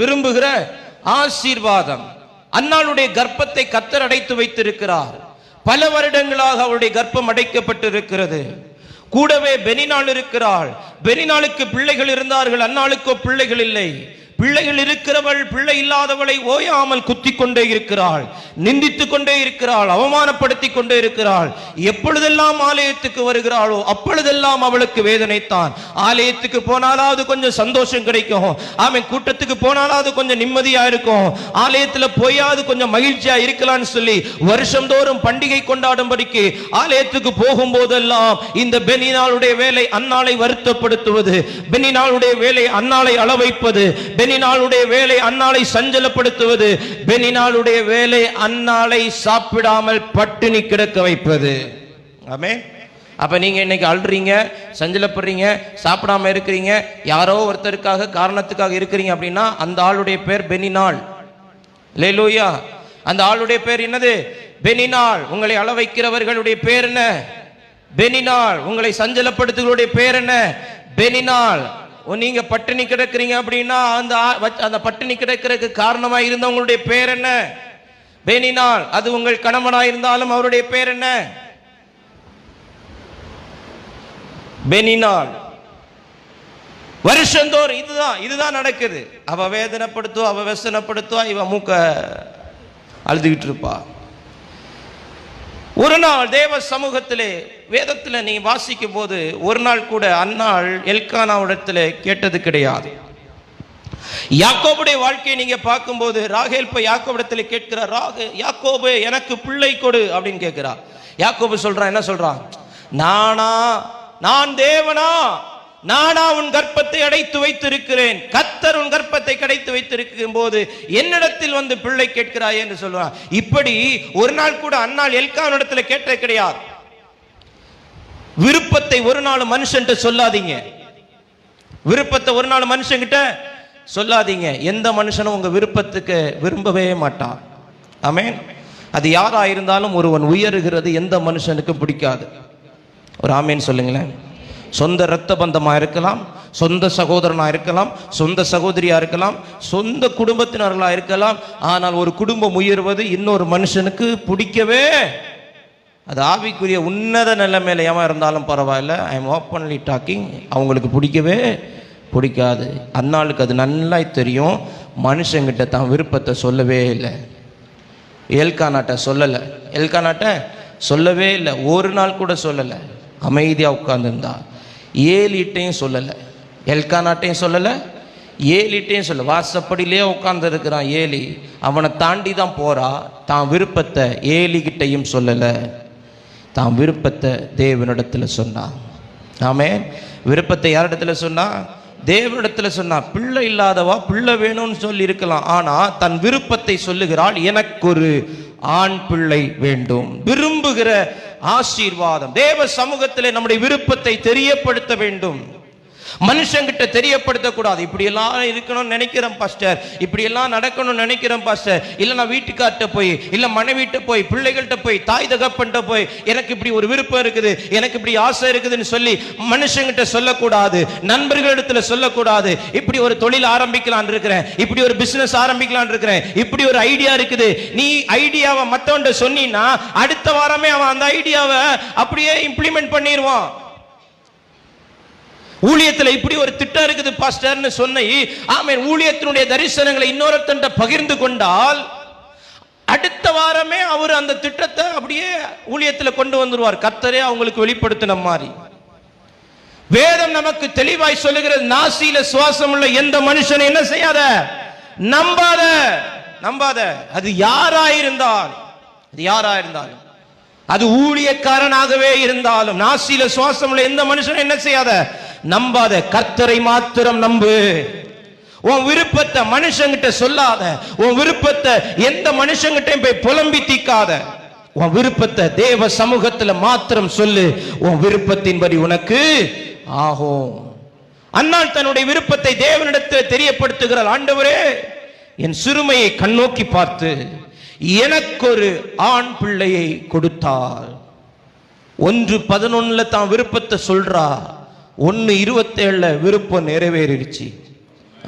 விரும்புகிற ஆசீர்வாதம். அன்னாளுடைய கர்ப்பத்தை கத்தர் அடைத்து வைத்திருக்கிறார். பல வருடங்களாக அவருடைய கர்ப்பம் அடைக்கப்பட்டிருக்கிறது. கூடவே பெனினாள் இருக்கிறாள். பெனினாளுக்கு பிள்ளைகள் இருந்தார்கள் அன்னாளுக்கோ பிள்ளைகள் இல்லை. பிள்ளைகள் இருக்கிறவள் பிள்ளை இல்லாதவளை ஓயாமல் குத்தி கொண்டே இருக்கிறாள் நிந்தித்துக் கொண்டே இருக்கிறாள் அவமானப்படுத்தி கொண்டே இருக்கிறாள். எப்பொழுதெல்லாம் ஆலயத்துக்கு வருகிறாளோ அப்பொழுதெல்லாம் அவளுக்கு வேதனைத்தான். ஆலயத்துக்கு போனாலாவது கொஞ்சம் சந்தோஷம் கிடைக்கும். ஆமென் கூட்டத்துக்கு போனாலாவது கொஞ்சம் நிம்மதியா இருக்கும். ஆலயத்துல போயாவது கொஞ்சம் மகிழ்ச்சியா இருக்கலாம்னு சொல்லி வருஷந்தோறும் பண்டிகை கொண்டாடும்படிக்கு ஆலயத்துக்கு போகும்போதெல்லாம் இந்த பெனினாளுடைய வேலை அன்னாளை வருத்தப்படுத்துவது பெனினாளுடைய வேலை அன்னாளை அளவைப்பது பெனினாளுடைய வேலை அன்னாலை சஞ்சலப்படுத்துவது பெனினாளுடைய வேலை அன்னாலை சாப்பிடாமல் பட்டினி கிடக்க வைப்பது. ஆமே அப்ப நீங்க இன்னைக்கு அழுறீங்க சஞ்சலப்படுறீங்க சாப்பிடாம இருக்கிறீங்க யாரோ ஒருத்தருக்காக காரணத்துக்காக இருக்கிறீங்க அப்படின்னா அந்த ஆளுடைய பேர் பெனினாள். லேலூயா அந்த ஆளுடைய பேர் என்னது? பெனினாள். உங்களை அள வைக்கிறவர்களுடைய பேர் என்ன? பெனினாள். உங்களை சஞ்சலப்படுத்துகளுடைய பேர் என்ன? பெனினாள். நீங்க பட்டினி கிடக்குறீங்க அப்படின்னா அந்த அந்த பட்டினி கிடக்கிறதுக்கு காரணமா இருந்தவங்களுடைய பேர் என்ன? பேனினால் அது உங்கள் கணவனாக இருந்தாலும் அவருடைய பேர் என்ன? பெனினால் வருஷந்தோறும் இதுதான் இதுதான் நடக்குது. அவ வேதனைப்படுத்துவா அவ வசனப்படுத்துவா இவ மூக்க அழுதுகிட்டு இருப்பா. ஒரு நாள் தேவ சமூகத்திலே வேதத்தில் நீ வாசிக்கும் போது ஒரு நாள் கூட அன்னாள் எல்கானாவிடத்தில் கேட்டது கிடையாது. யாக்கோபுடைய வாழ்க்கையை நீங்க பார்க்கும்போது ராகேல் போய் யாக்கோபிடத்தில் கேட்கிறார் ராகு யாக்கோபு எனக்கு பிள்ளை கொடு அப்படின்னு கேட்கிறார். யாக்கோபு சொல்றான் என்ன சொல்றான்? நானா நான் தேவனா? நானா உன் கர்ப்பத்தை அடைத்து வைத்திருக்கிறேன். கர்த்தர் உன் கர்ப்பத்தை கடைத்து வைத்திருக்கும் போது என்னிடத்தில் வந்து பிள்ளை கேட்கிறாய் என்று சொல்லுவான். இப்படி ஒரு நாள் கூட அன்னாள் எல்கானிடத்தில் கேட்டது கிடையாது. விருப்பத்தை ஒரு நாள் மனுஷன் சொல்லாதீங்க. விருப்பத்தை ஒரு நாள் மனுஷங்கிட்ட சொல்லாதீங்க. எந்த மனுஷனும் உங்க விருப்பத்துக்கு விரும்பவே மாட்டான். ஆமேன். அது யாரா இருந்தாலும் ஒருவன் உயருகிறது எந்த மனுஷனுக்கும் பிடிக்காது. ஒரு ஆமேன் சொல்லுங்களேன். சொந்த இரத்த பந்தமா இருக்கலாம். சொந்த சகோதரனாக இருக்கலாம் சொந்த சகோதரியாக இருக்கலாம் சொந்த குடும்பத்தினர்களாக இருக்கலாம். ஆனால் ஒரு குடும்பம் உயர்வது இன்னொரு மனுஷனுக்கு பிடிக்கவே. அது ஆவிக்குரிய உன்னத நிலைமையில ஏமா இருந்தாலும் பரவாயில்ல. ஐ எம் ஓப்பன்லி டாக்கிங் அவங்களுக்கு பிடிக்கவே பிடிக்காது. அந்நாளுக்கு அது நல்லா தெரியும். மனுஷங்கிட்ட தான் விருப்பத்தை சொல்லவே இல்லை. எல்கானாட்ட சொல்லலை. எல்கானாட்ட சொல்லவே இல்லை. ஒரு நாள் கூட சொல்லலை. அமைதியாக உட்காந்துருந்தா ஏலிட்டையும் சொல்லலை. எல்கானாட்டையும் சொல்லலை ஏலிட்டையும் சொல்ல வாசப்படியிலே உட்காந்துருக்கிறான் ஏலி. அவனை தாண்டி தான் போகிறா தான் விருப்பத்தை ஏலிகிட்டையும் சொல்லலை. தான் விருப்பத்தை தேவனிடத்தில் சொன்னான் ஆமே விருப்பத்தை யாரிடத்துல சொன்னா? தேவனிடத்தில் சொன்னா பிள்ளை இல்லாதவா? பிள்ளை வேணும்னு சொல்லி இருக்கலாம். ஆனால் தன் விருப்பத்தை சொல்லுகிறாள் எனக்கு ஒரு ஆண் பிள்ளை வேண்டும். விரும்புகிற ஆசீர்வாதம். தேவ சமூகத்திலே நம்முடைய விருப்பத்தை தெரியப்படுத்த வேண்டும். மனுஷங்கிட்ட தெரியப்படுத்தக்கூடாது. இப்படி எல்லாம் இருக்கணும்னு நினைக்கிறேன் பாஸ்டர் இப்படி எல்லாம் நடக்கணும்னு நினைக்கிறேன் பாஸ்டர் இல்லை நான் வீட்டுக்கார்ட்ட போய் இல்லை மனைவிட்ட போய் பிள்ளைகள்கிட்ட போய் தாய் தகப்பன்ட்ட போய் எனக்கு இப்படி ஒரு விருப்பம் இருக்குது எனக்கு இப்படி ஆசை இருக்குதுன்னு சொல்லி மனுஷங்கிட்ட சொல்லக்கூடாது. நண்பர்களிடத்துல சொல்லக்கூடாது. இப்படி ஒரு தொழில் ஆரம்பிக்கலான் இருக்கிறேன். இப்படி ஒரு பிசினஸ் ஆரம்பிக்கலாம்னு இருக்கிறேன். இப்படி ஒரு ஐடியா இருக்குது. நீ ஐடியாவை மற்றவன்ட்ட சொன்னீன்னா அடுத்த வாரமே அவன் அந்த ஐடியாவை அப்படியே இம்ப்ளிமெண்ட் பண்ணிடுவான் ஊழியத்தில் இப்படி ஒரு திட்டம் இருக்குது பாஸ்டர்னு சொன்னை. ஆமென். ஊழியத்தினுடைய தரிசனங்களை இன்னொருத்தன்ட்ட பகிர்ந்து கொண்டால் அடுத்த வாரமே அவர் அந்த திட்டத்தை அப்படியே ஊழியத்தில் கொண்டு வந்துருவார். கத்தரே அவங்களுக்கு வெளிப்படுத்தின மாதிரி. வேதம் நமக்கு தெளிவாய் சொல்லுகிறது நாசியில சுவாசம் உள்ள எந்த மனுஷனை என்ன செய்யாத? நம்பாத. நம்பாத. அது யாராயிருந்தால் அது யாராயிருந்தாலும் அது ஊழியக்காரனாகவே இருந்தாலும் நாசியில சுவாசம் எந்த மனுஷனும் என்ன செய்யாத? நம்பாத. கர்த்தரை மாத்திரம் நம்பு. உன் விருப்பத்தை மனுஷங்கிட்ட சொல்லாத. உன் விருப்பத்தை எந்த மனுஷங்கிட்டையும் போய் புலம்பி தீக்காத. உன் விருப்பத்தை தேவ சமூகத்துல மாத்திரம் சொல்லு. உன் விருப்பத்தின்படி உனக்கு ஆகும். அன்னால் தன்னுடைய விருப்பத்தை தேவனிடத்தில் தெரியப்படுத்துகிறாள். ஆண்டவரே என் சிறுமையை கண்ணோக்கி பார்த்து. எனக்கொரு ஆண் பிள்ளையை கொடுத்தாள். ஒன்று பதினொன்னுல தான் விருப்பத்தை சொல்றா. ஒன்னு இருபத்தேழுல விருப்பம் நிறைவேறிடுச்சு.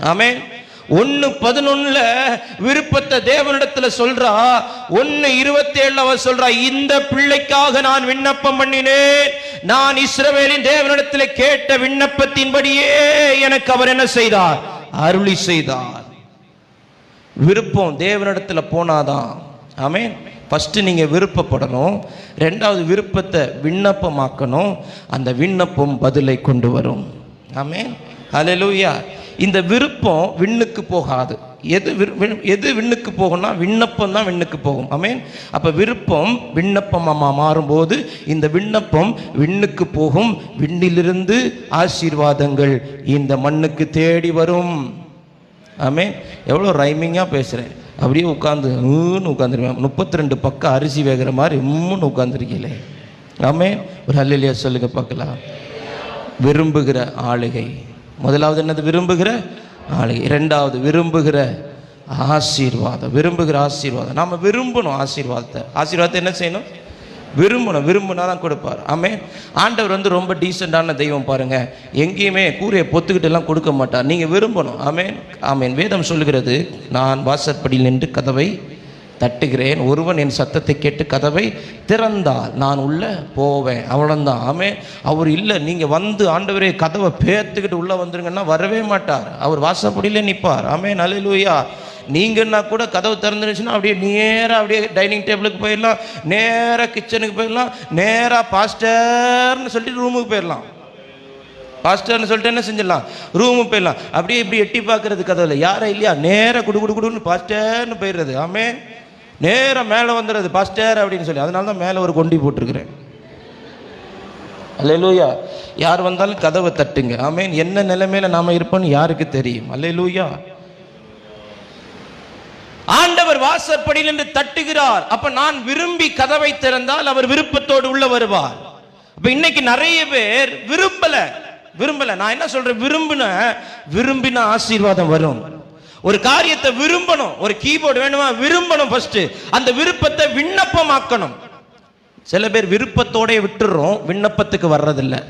ஆமே ஒன்னு பதினொன்னுல விருப்பத்தை தேவனிடத்துல சொல்றா. ஒன்னு இருபத்தேழுல அவர் அவ சொல்றா இந்த பிள்ளைக்காக நான் விண்ணப்பம் பண்ணினேன். நான் இஸ்ரவேலின் தேவனிடத்துல கேட்ட விண்ணப்பத்தின்படியே எனக்கு அவர் என்ன செய்தார்? அருளி செய்தார். விருப்பம் தேவனிடத்தில் போனாதான். ஆமேன் ஃபஸ்ட்டு நீங்கள் விருப்பப்படணும். ரெண்டாவது விருப்பத்தை விண்ணப்பமாக்கணும். அந்த விண்ணப்பம் பதிலை கொண்டு வரும். ஆமேன் அலலூயா இந்த விருப்பம் விண்ணுக்கு போகாது. எது விரு- வி- எது விண்ணுக்கு போகும்னா விண்ணப்பம் தான் விண்ணுக்கு போகும். ஆமென் அப்போ விருப்பம் விண்ணப்பமா மாறும்போது இந்த விண்ணப்பம் விண்ணுக்கு போகும். விண்ணிலிருந்து ஆசீர்வாதங்கள் இந்த மண்ணுக்கு தேடி வரும். ஆமே எவ்வளோ ரைமிங்காக பேசுகிறேன் அப்படியே உட்காந்து ஊன்னு உட்காந்துருவேன் முப்பத்தி ரெண்டு பக்கம் அரிசி வேகிற மாதிரி உம்முன்னு உட்காந்துருக்கீங்களே ஆமே ஒரு ஹல்லேலியா சொல்லுங்க பார்க்கலாம். விரும்புகிற ஆளுகை. முதலாவது என்னது? விரும்புகிற ஆளுகை. ரெண்டாவது விரும்புகிற ஆசீர்வாதம். விரும்புகிற ஆசீர்வாதம். நாம் விரும்பணும் ஆசீர்வாதத்தை. ஆசீர்வாதத்தை என்ன செய்யணும்? விரும்பணும் விரும்பினா தான் கொடுப்பார். ஆமே ஆண்டவர் வந்து ரொம்ப டீசெண்டான தெய்வம் பாருங்க. எங்கேயுமே கூரையை பொத்துக்கிட்டு எல்லாம் கொடுக்க மாட்டார். நீங்க விரும்பணும். ஆமேன். ஆமேன். வேதம் சொல்லுகிறது நான் வாசற்படியில் நின்று கதவை தட்டுகிறேன். ஒருவன் என் சத்தத்தை கேட்டு கதவை திறந்தால் நான் உள்ள போவேன். அவ்வளோந்தான் ஆமே அவர் இல்லை. நீங்கள் வந்து ஆண்டவரே கதவை பேர்த்துக்கிட்டு உள்ளே வந்துருங்கன்னா வரவே மாட்டார். அவர் வாசப்படியிலே நிற்பார். ஆமே நல்லூயா நீங்கன்னா கூட கதவு திறந்துருச்சுன்னா அப்படியே நேராக அப்படியே டைனிங் டேபிளுக்கு போயிடலாம் நேராக கிச்சனுக்கு போயிடலாம் நேராக பாஸ்டர்னு சொல்லிட்டு ரூமுக்கு போயிடலாம். பாஸ்டர்னு சொல்லிட்டு என்ன செஞ்சிடலாம்? ரூமுக்கு போயிடலாம். அப்படியே இப்படி எட்டி பார்க்கறது கதவுல. யாரை இல்லையா? நேராக குடு குடு குடுன்னு பாஸ்டர்னு போயிடுறது. ஆமே நேராக மேலே வந்துடுறது. பாஸ்டர் அப்படின்னு சொல்லி. அதனால தான் மேலே ஒரு கொண்டி போட்டிருக்கிறேன். அல்லேலூயா. யார் வந்தாலும் கதவை தட்டுங்க. ஆமேன். என்ன நிலைமையில நாம இருப்போம்னு யாருக்கு தெரியும்? அல்லேலூயா. ஆண்டவர் வாசற்படியில் என்று தட்டுகிறார். அப்ப நான் விரும்பி கதவை திறந்தால் அவர் விருப்பத்தோடு உள்ள வருவார். இப்ப இன்னைக்கு நிறைய பேர் விரும்பல. விரும்பல. நான் என்ன சொல்றேன்? விரும்பின விரும்பின ஆசீர்வாதம் வரும். ஒரு காரியத்தை விரும்பணும். ஒரு கீபோர்டு வேணுமா? விரும்பணும் ஃபர்ஸ்ட் அந்த விருப்பத்தை விண்ணப்பமாக்கணும். சில பேர் விருப்பத்தோடய விட்டுறோம். விண்ணப்பத்துக்கு வர்றதில்ல.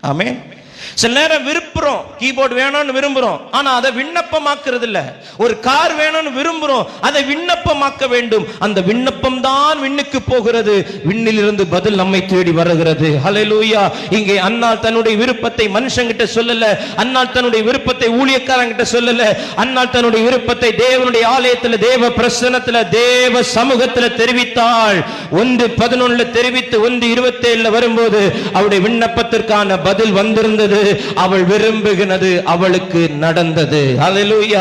ஆமென். சில நேரம் விரும்புறோம். கீபோர்டு வேணும்னு விரும்புறோம். ஆனா அதை விண்ணப்பமாக்குறது இல்ல ஒரு கார் வேணும்னு விரும்புறோம். அதை விண்ணப்பமாக்க வேண்டும். அந்த விண்ணப்பம் தான் விண்ணுக்கு போகிறது. விண்ணிலிருந்து பதில் நம்மை தேடி வருகிறது. ஹalleluya இங்கே அன்னால் தன்னுடைய விருப்பத்தை மனுஷங்கிட்ட சொல்லல. அன்னால் தன்னுடைய விருப்பத்தை ஊழியக்காரங்கிட்ட சொல்லல. அன்னால் தன்னுடைய விருப்பத்தை தேவனுடைய ஆலயத்தில் தேவ பிரசனத்துல தேவ சமூகத்தில் தெரிவித்தாள். ஒன்று பதினொன்னுல தெரிவித்து ஒன்று இருபத்தி ஏழுல வரும்போது அவருடைய விண்ணப்பத்திற்கான பதில் வந்திருந்தது. அவள் விரும்புகிறது அவளுக்கு நடந்தது. ஹalleluya